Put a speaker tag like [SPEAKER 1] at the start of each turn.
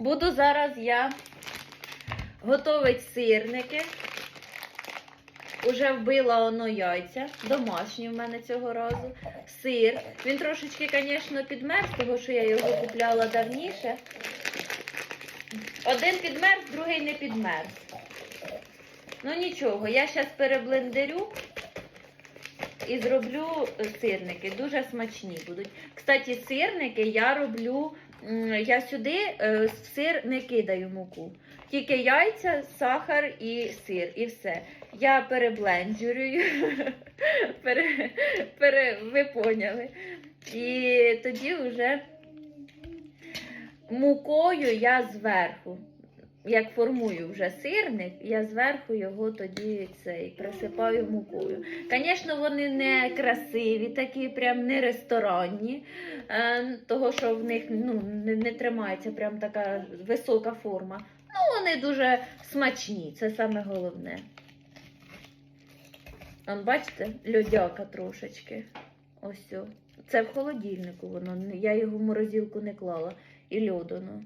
[SPEAKER 1] Буду зараз я готувати сирники. Уже вбила воно яйця. Домашні в мене цього разу. Сир. Він трошечки, звісно, підмерз, тому що я його купляла давніше. Один підмерз, другий не підмерз. Ну нічого, я зараз переблендерю і зроблю сирники. Дуже смачні будуть. Кстати, сирники я роблю. Я сюди е, в сир не кидаю муку. Тільки яйця, сахар і сир, і все. Я перебленджую, Пере, пере, ви поняли. І тоді вже мукою я зверху. Як формую вже сирник, я зверху його тоді цей присипаю мукою. Звісно, вони не красиві, такі прям не ресторанні, е, того що в них ну, не, не тримається прям така висока форма. Ну, вони дуже смачні, це саме головне. Он, бачите, льодяка трошечки. Ось. Це в холодильнику воно. Я його в морозилку не клала. І льоду. Ну.